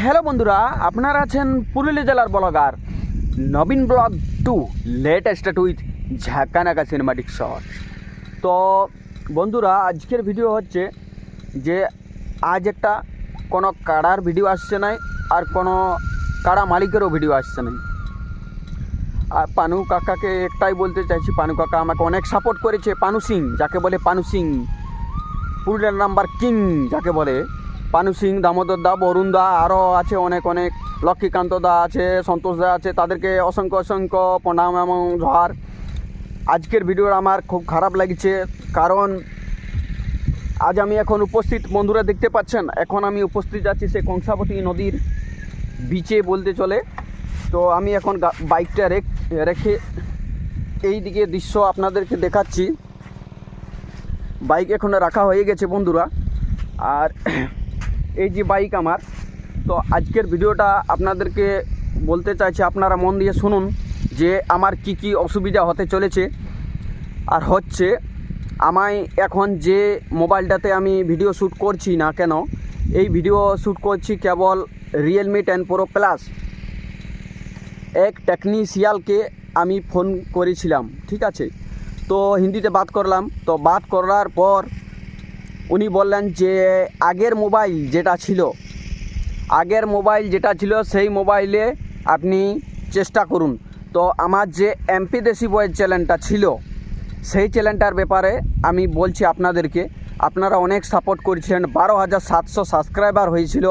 Hello বন্ধুরা, আপনারা আছেন পুরুলিয়া জেলার blogger Nabin blog to latest with Jhakanaka cinematic shot তো বন্ধুরা, আজকের ভিডিও হচ্ছে যে আজ একটা কোনো কাড়ার ভিডিও আসছে নাই আর কোনো কাড়া মালিকেরও ভিডিও আসছে নাই। আর পানু কাকাকে একটাই বলতে চাইছি, পানু কাকা আমাকে অনেক সাপোর্ট করেছে, পানু সিং, যাকে বলে পানু সিং। পুরুলিয়ার নাম্বার কিং, যাকে বলে। পানু সিং, দামোদর দা, বরুণ দা আরও আছে অনেক অনেক। লক্ষ্মীকান্ত দা আছে, সন্তোষ দা আছে, তাদেরকে অসংখ্য অসংখ্য প্রণাম এবং ঝড় আজকের ভিডিওটা আমার খুব খারাপ লাগছে, কারণ আজ আমি এখন উপস্থিত, বন্ধুরা দেখতে পাচ্ছেন, এখন আমি উপস্থিত আছি সে কংসাবতী নদীর বিচে বলতে চলে। তো আমি এখন বাইকটা রেখে এই দিকে দৃশ্য আপনাদেরকে দেখাচ্ছি। বাইক এখন রাখা হয়ে গেছে, বন্ধুরা। আর এই যে বাইক আমার, তো আজকের ভিডিওটা আপনাদেরকে বলতে চাইছি, আপনারা মন দিয়ে শুনুন যে আমার কি কি অসুবিধা হতে চলেছে। আর হচ্ছে, আমায় এখন যে মোবাইলটাতে আমি ভিডিও শ্যুট করছি না কেন, এই ভিডিও শ্যুট করছি কেবল রিয়েলমি টেন প্রো প্লাস এক টেকনিশিয়ালকে আমি ফোন করেছিলাম, ঠিক আছে? তো হিন্দিতে বাদ করলাম, তো বাদ করার পর উনি বললেন যে আগের মোবাইল যেটা ছিল, আগের মোবাইল যেটা ছিল সেই মোবাইলে আপনি চেষ্টা করুন। তো আমার যে এমপি দেশি বয়ের চ্যানেলটা ছিল, সেই চ্যানেলটার ব্যাপারে আমি বলছি আপনাদেরকে, আপনারা অনেক সাপোর্ট করেছিলেন, বারো হাজার সাতশো সাবস্ক্রাইবার হয়েছিল,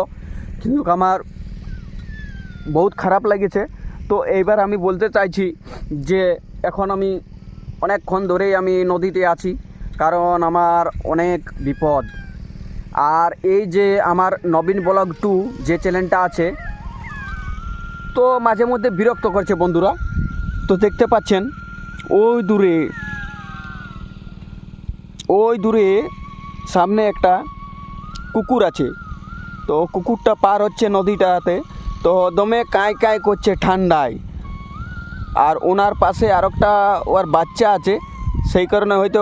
কিন্তু আমার বহুত খারাপ লেগেছে। তো এইবার আমি বলতে চাইছি যে এখন আমি অনেকক্ষণ ধরেই আমি নদীতে আছি কারণ আমার অনেক বিপদ। আর এই যে আমার নবীন ব্লগ টু যে চ্যানেলটা আছে, তো মাঝে মধ্যে বিরক্ত করছে বন্ধুরা। তো দেখতে পাচ্ছেন, ওই দূরে ওই দূরে সামনে একটা কুকুর আছে। তো কুকুরটা পার হচ্ছে নদীটাতে, তো দমে কাঁই কাঁই করছে ঠান্ডায়। আর ওনার পাশে আরেকটা ওর বাচ্চা আছে সেই কারণে হয়তো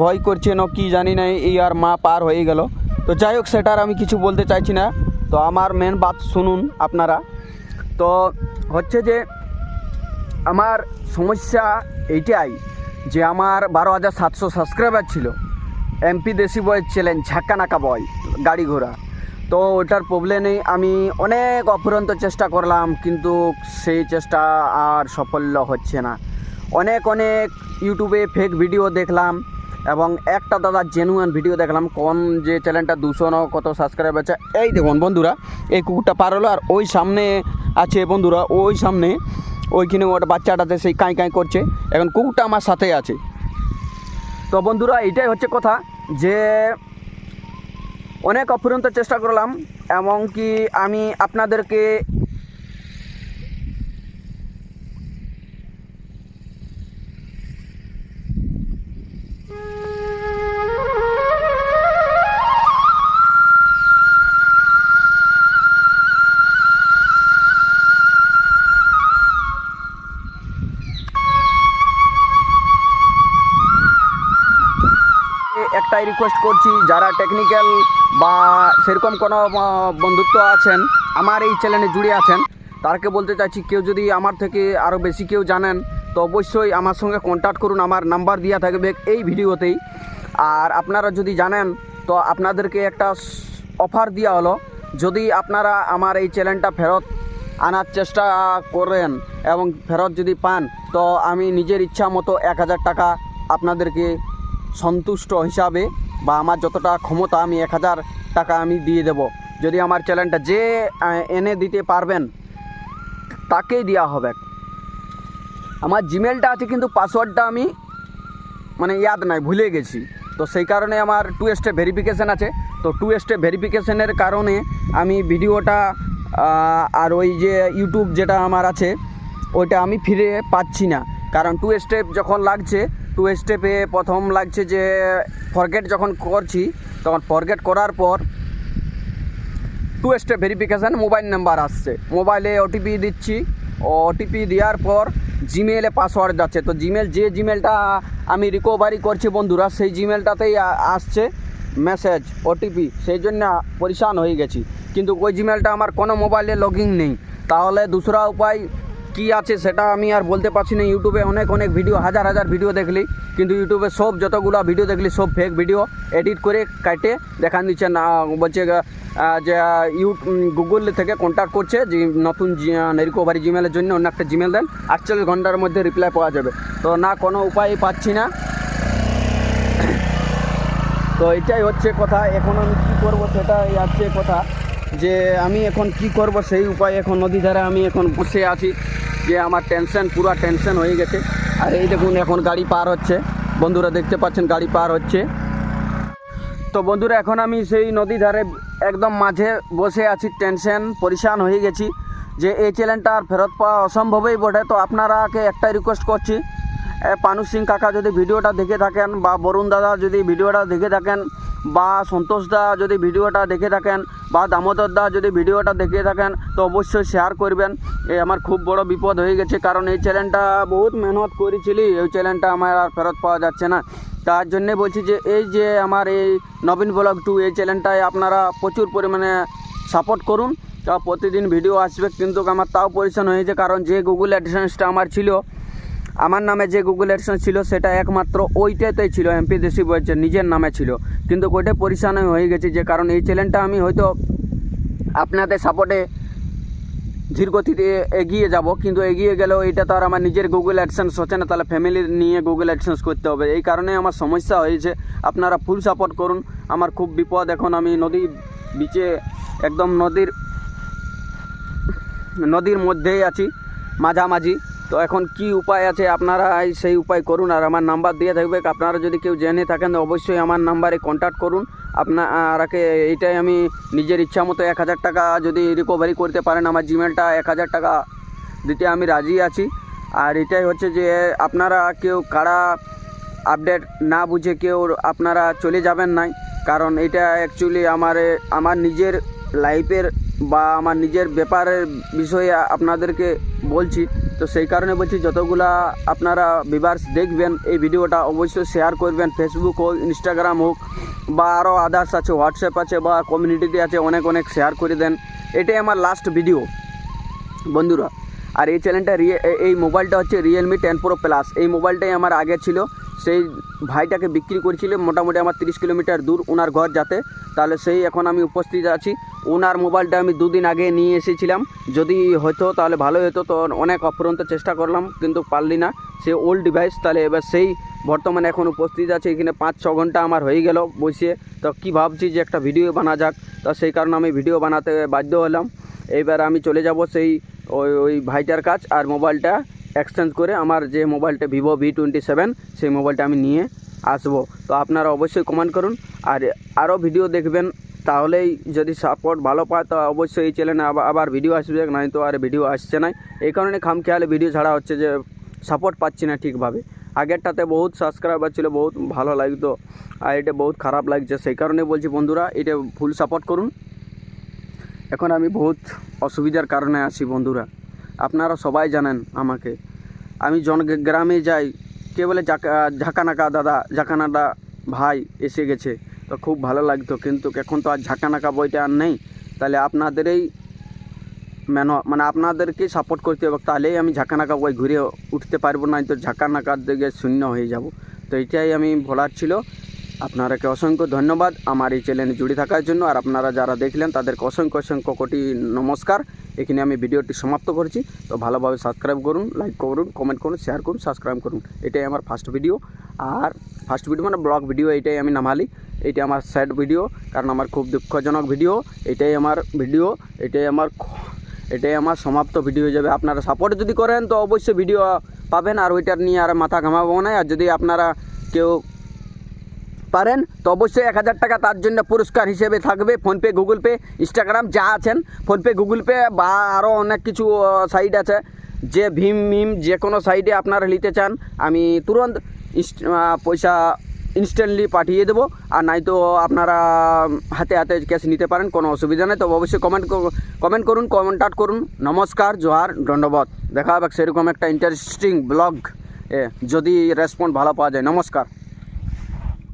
ভয় করছে না, কি জানি না, এই আর মা পার হয়ে গেল। তো যাই হোক, সেটার আমি কিছু বলতে চাইছি না। তো আমার মেন বাত শুনুন আপনারা। তো হচ্ছে যে, আমার সমস্যা এইটাই যে আমার বারো হাজার সাতশো সাবস্ক্রাইবার ছিল। এমপি দেশি বয়ের চ্যালেঞ্জ ঝাক্কা নাকা বয় গাড়ি ঘোড়া। তো ওটার প্রবলেমে আমি অনেক অফুরন্ত চেষ্টা করলাম, কিন্তু সেই চেষ্টা আর সাফল্য হচ্ছে না। অনেক অনেক ইউটিউবে ফেক ভিডিও দেখলাম এবং একটা দাদা জেনুয়ান ভিডিও দেখলাম, কোন যে চ্যানেলটা দুশো ন কত সাবস্ক্রাইব আছে। এই দেখুন বন্ধুরা, এই কুকুরটা পার হলো আর ওই সামনে আছে বন্ধুরা, ওই সামনে, ওইখানে ওটা বাচ্চাটাতে সেই কাঁই কাঁই করছে। এখন কুকুরটা আমার সাথে আছে। তো বন্ধুরা, এটাই হচ্ছে কথা যে অনেক অফুরন্ত চেষ্টা করলাম এমনকি আমি আপনাদেরকে একটাই রিকোয়েস্ট করছি, যারা টেকনিক্যাল বা সেরকম কোনো বন্ধুত্ব আছেন, আমার এই চ্যানেলে জুড়ে আছেন, তারকে বলতে চাইছি, কেউ যদি আমার থেকে আরও বেশি কেউ জানেন, তো অবশ্যই আমার সঙ্গে কন্ট্যাক্ট করুন, আমার নাম্বার দেওয়া থাকবে এই ভিডিওতেই। আর আপনারা যদি জানেন, তো আপনাদেরকে একটা অফার দেওয়া হলো, যদি আপনারা আমার এই চ্যানেলটা ফেরত আনার চেষ্টা করেন এবং ফেরত যদি পান, তো আমি নিজের ইচ্ছা মতো এক হাজার টাকা আপনাদেরকে সন্তুষ্ট হিসাবে বা আমার যতটা ক্ষমতা আমি এক হাজার টাকা আমি দিয়ে দেব। যদি আমার চ্যানেলটা যে এনে দিতে পারবেন, তাকেই দেওয়া হবে। আমার জিমেলটা আছে কিন্তু পাসওয়ার্ডটা আমি মানে ইয়াদ নাই, ভুলে গেছি। তো সেই কারণে আমার টু স্টেপ ভেরিফিকেশান আছে। তো টু স্টেপ ভেরিফিকেশানের কারণে আমি ভিডিওটা আর ওই যে ইউটিউব যেটা আমার আছে, ওইটা আমি ফিরে পাচ্ছি না। কারণ টু স্টেপ যখন লাগছে টু স্টেপে প্রথম লাগছে যে ফরগেট যখন করছি, তখন ফরগেট করার পর two step verification mobile number আসছে। মোবাইলে ওটিপি দিচ্ছি। ওটিপি দেওয়ার পর জিমেলে পাসওয়ার্ড যাচ্ছে। তো জিমেল যে জিমেলটা আমি রিকভারি করছি বন্ধুরা, সেই জিমেলটাতেই আসছে মেসেজ ওটিপি সেই জন্য পরিশান হয়ে গেছি। কিন্তু ওই জিমেলটা আমার কোনো মোবাইলে লগইন নেই। তাহলে দুসরা উপায় কি আছে সেটা আমি আর বলতে পারছি না। ইউটিউবে অনেক অনেক ভিডিও হাজার হাজার ভিডিও দেখলি। কিন্তু ইউটিউবে সব যতগুলো ভিডিও দেখলি, সব ফেক ভিডিও এডিট করে কাটে দেখান দিচ্ছে। না, বলছে যে ইউ গুগল থেকে কন্ট্যাক্ট করছে যে, নতুন রিকোভারি জিমেলের জন্য অন্য একটা জিমেল দেন। আটচল্লিশ ঘণ্টার মধ্যে রিপ্লাই পাওয়া যাবে। তো না, কোনো উপায় পাচ্ছি না। তো এটাই হচ্ছে কথা। এখন আমি কী করব সেটাই আছে কথা। যে, আমি এখন কি করব সেই উপায় এখন নদী ধারে আমি এখন বসে আছি। যে আমার টেনশন পুরো টেনশন হয়ে গেছে। আর এই দেখুন, এখন গাড়ি পার হচ্ছে। বন্ধুরা দেখতে পাচ্ছেন, গাড়ি পার হচ্ছে। তো বন্ধুরা, এখন আমি সেই নদী ধারে একদম মাঝে বসে আছি টেনশন পরিশান হয়ে গেছি যে এই চ্যানেলটা আর ফেরত পাওয়া অসম্ভবই বটে। তো আপনারাকে একটাই রিকোয়েস্ট করছি পানু সিং কাকা যদি ভিডিওটা দেখে থাকেন বা বরুণ দাদা যদি ভিডিওটা দেখে থাকেন বা সন্তোষ দা যদি ভিডিওটা দেখে থাকেন বা দামোদর দা যদি ভিডিওটা দেখে থাকেন, তো অবশ্যই শেয়ার করবেন। এ আমার খুব বড় বিপদ হয়ে গেছে, কারণ এই চ্যানেলটা বহুত মেহনত করেছিলি, এই চ্যানেলটা আমার আর ফেরত পাওয়া যাচ্ছে না। তার জন্যে বলছি যে, এই যে আমার এই নবীন ব্লগ টু, এই চ্যানেলটায় আপনারা প্রচুর পরিমাণে সাপোর্ট করুন। তা প্রতিদিন ভিডিও আসবে, কিন্তু আমার তাও পরিশ্রম হয়েছে, কারণ যে গুগল অ্যাডসেন্সটা আমার ছিল আমার নামে যে গুগল অ্যাডসেন্স ছিল, সেটা একমাত্র ওইটাতেই ছিল এমপি দেশি বলছে নিজের নামে ছিল। কিন্তু ওইটা পরিশ্রম হয়ে গেছে যে কারণ এই চ্যানেলটা আমি হয়তো আপনাদের সাপোর্টে ধীর গতিতে এগিয়ে যাব, কিন্তু এগিয়ে গেলেও এটা তো আর আমার নিজের গুগল অ্যাডসেন্স হচ্ছে না, তাহলে ফ্যামিলি নিয়ে গুগল অ্যাডসেন্স করতে হবে। এই কারণে আমার সমস্যা হয়েছে, আপনারা ফুল সাপোর্ট করুন। আমার খুব বিপদ এখন, আমি নদী বিচে, একদম নদীর নদীর মধ্যেই আছি, মাঝামাঝি। তো এখন কি উপায় আছে? আপনারা সেই উপায় করুন আর আমার নাম্বার দিয়ে থাকবে। আপনারা যদি কেউ জেনে থাকেন অবশ্যই আমার নাম্বারে কন্ট্যাক্ট করুন। আপনারাকে এইটাই আমি নিজের ইচ্ছা মতো এক হাজার টাকা যদি রিকভারি করতে পারেন, আমার জিমেলটা এক হাজার টাকা দিতে আমি রাজি আছি। আর এটাই হচ্ছে যে, আপনারা কেউ কারা আপডেট না বুঝে কেউ আপনারা চলে যাবেন নাই। কারণ এটা অ্যাকচুয়ালি আমার আমার নিজের লাইফের বা আমার নিজের ব্যাপারের বিষয়ে আপনাদেরকে বলছি। তো সেই কারণে বলছি, যতগুলা আপনারা ভিভার্স দেখবেন, এই ভিডিওটা অবশ্যই শেয়ার করবেন। ফেসবুক হোক ইনস্টাগ্রাম হোক, বা আরও আদার্স আছে হোয়াটসঅ্যাপ আছে, বা কমিউনিটিতে আছে, অনেক অনেক শেয়ার করে দেন। এটাই আমার লাস্ট ভিডিও বন্ধুরা। আর এই চ্যানেলটা রিয়ে এই মোবাইলটা হচ্ছে রিয়েলমি টেন প্রো প্লাস এই মোবাইলটাই আমার আগে ছিল। সেই ভাইটাকে বিক্রি করেছিল মোটামুটি আমার তিরিশ কিলোমিটার দূর ওনার ঘর যাতে। তাহলে সেই এখন আমি উপস্থিত আছি। ওনার মোবাইলটা আমি দুদিন আগে নিয়ে এসেছিলাম। যদি হতো তাহলে ভালো হতো। তো অনেক অফুরন্ত চেষ্টা করলাম, কিন্তু পারলি না। সে ওল্ড ডিভাইস তাহলে এবার সেই বর্তমানে এখন উপস্থিত আছে। এখানে পাঁচ, ছ ঘণ্টা আমার হয়ে গেল বসে। তো কি ভাবছি যে একটা ভিডিও বানা যাক। তো সেই কারণে আমি ভিডিও বানাতে বাধ্য হলাম। এইবার আমি চলে যাব সেই ওই ওই ভাইটার কাজ আর মোবাইলটা এক্সচেঞ্জ করে আমার যে মোবাইলটা ভিভো ভি টোয়েন্টি সেভেন সেই মোবাইলটা আমি নিয়ে আসব। তো আপনারা অবশ্যই কমেন্ট করুন। আর আরও ভিডিও দেখবেন, তাহলেই যদি সাপোর্ট ভালো পায়, তো অবশ্যই এই চ্যানেলে আবার ভিডিও আসবে। নাই তো আর ভিডিও আসছে না এই কারণে খামখেয়ালে ভিডিও ছাড়া হচ্ছে যে সাপোর্ট পাচ্ছি না ঠিকভাবে। আগেরটাতে বহুত সাবস্ক্রাইবার ছিল, বহুত ভালো লাগতো। আর এটা বহুত খারাপ লাগছে। সেই কারণে বলছি বন্ধুরা, এটা ফুল সাপোর্ট করুন। এখন আমি বহুত অসুবিধার কারণে আছি বন্ধুরা। আপনারা সবাই জানেন আমাকে। আমি জন গ্রামে যাই, কে বলে ঝাঁকা ঝাঁকানাকা দাদা, ঝাঁকানাদা ভাই এসে গেছে। তো খুব ভালো লাগতো, কিন্তু এখন তো আর ঝাঁকানাকা বইটা আর নেই। তাহলে আপনাদেরই মেন মানে আপনাদেরকে সাপোর্ট করতে হবে, তাহলেই আমি ঝাঁকানাকা বই ঘুরে উঠতে পারব না তো ঝাঁকানাকার দিকে শূন্য হয়ে যাব। তো এটাই আমি বলার ছিল। আপনারাকে অসংখ্য ধন্যবাদ। আমার এই চ্যানেলে জুড়ে থাকার জন্য, আর আপনারা যারা দেখলেন, তাদেরকে অসংখ্য অসংখ্য কোটি নমস্কার। এখানে আমি ভিডিওটি সমাপ্ত করছি। তো ভালোভাবে সাবস্ক্রাইব করুন লাইক করুন কমেন্ট করুন শেয়ার করুন সাবস্ক্রাইব করুন। এটাই আমার ফার্স্ট ভিডিও আর ফার্স্ট ভিডিও মানে ব্লগ ভিডিও এটাই আমি নামালি। এইটা আমার স্যাড ভিডিও কারণ আমার খুব দুঃখজনক ভিডিও এটাই আমার ভিডিও এটাই আমার এটাই আমার সমাপ্ত ভিডিও হয়ে যাবে। আপনারা সাপোর্ট যদি করেন, তো অবশ্যই ভিডিও পাবেন। আর ওইটার নিয়ে আর মাথা ঘামাবো না। আর যদি আপনারা কেউ পারেন, তো অবশ্যই এক হাজার টাকা তার জন্য পুরস্কার হিসেবে থাকবে ফোনপে, গুগল পে, ইনস্টাগ্রাম, যা আছেন। ফোনপে, গুগল পে বা আরও অনেক কিছু সাইট আছে। যে ভীম, মিম, যে কোনো সাইডে আপনারা নিতে চান, আমি তুরন্ত পয়সা ইনস্ট্যান্টলি পাঠিয়ে দেবো। আর নাই তো আপনারা হাতে হাতে ক্যাশ নিতে পারেন, কোনো অসুবিধা নেই। তো অবশ্যই কমেন্ট কমেন্ট করুন কমেন্টাট করুন। নমস্কার, জোহার দণ্ডবত দেখা হবে, সেরকম একটা ইন্টারেস্টিং ব্লগ এ, যদি রেসপন্স ভালো পাওয়া যায়। নমস্কার।